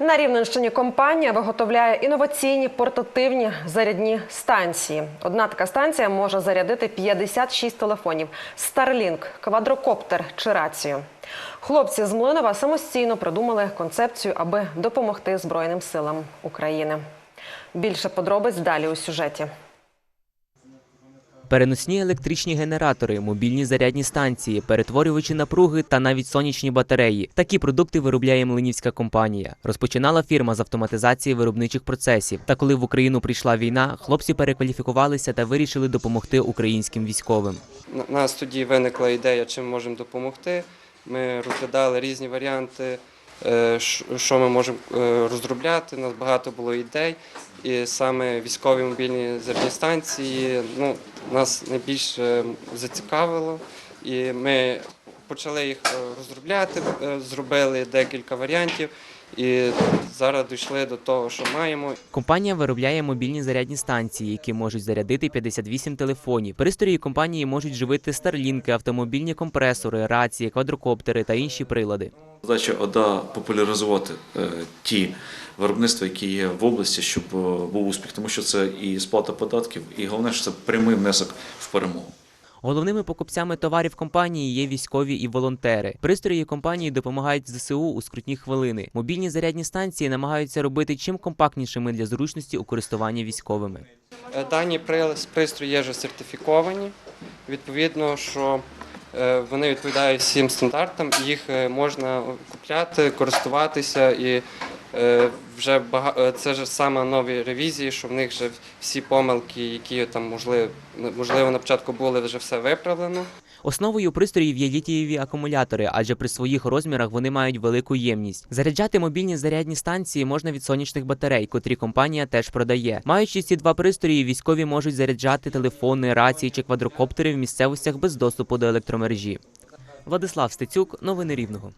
На Рівненщині компанія виготовляє інноваційні портативні зарядні станції. Одна така станція може зарядити 56 телефонів, Starlink, квадрокоптер чи рацію. Хлопці з Млинова самостійно придумали концепцію, аби допомогти Збройним силам України. Більше подробиць далі у сюжеті. Переносні електричні генератори, мобільні зарядні станції, перетворювачі напруги та навіть сонячні батареї. Такі продукти виробляє млинівська компанія. Розпочинала фірма з автоматизації виробничих процесів. Та коли в Україну прийшла війна, хлопці перекваліфікувалися та вирішили допомогти українським військовим. У нас тоді виникла ідея, чим можемо допомогти. Ми розглядали різні варіанти, що ми можемо е, розробляти. У нас багато було ідей. І саме військові мобільні зерні станції ну, нас найбільше зацікавило. І ми почали їх е, розробляти, е, зробили декілька варіантів. І зараз дійшли до того, що маємо. Компанія виробляє мобільні зарядні станції, які можуть зарядити 58 телефонів. Пристрої компанії можуть живити старлінки, автомобільні компресори, рації, квадрокоптери та інші прилади. Задача ОДА популяризувати е, ті виробництва, які є в області, щоб був успіх, тому що це і сплата податків, і головне, що це прямий внесок в перемогу. Головними покупцями товарів компанії є військові і волонтери. Пристрої компанії допомагають ЗСУ у скрутні хвилини. Мобільні зарядні станції намагаються робити чим компактнішими для зручності у користуванні військовими. Е, Дані пристрої є вже сертифіковані. Відповідно, що е, вони відповідають всім стандартам, їх е, можна купляти, користуватися і вже бага... е, це ж саме нові ревізії, що в них вже всі помилки, які там можливо, можливо на початку були, вже все виправлено. Основою пристроїв є літієві акумулятори, адже при своїх розмірах вони мають велику ємність. Заряджати мобільні зарядні станції можна від сонячних батарей, котрі компанія теж продає. Маючи ці два пристрої, військові можуть заряджати телефони, рації чи квадрокоптери в місцевостях без доступу до електромережі. Владислав Стецюк, новини Рівного.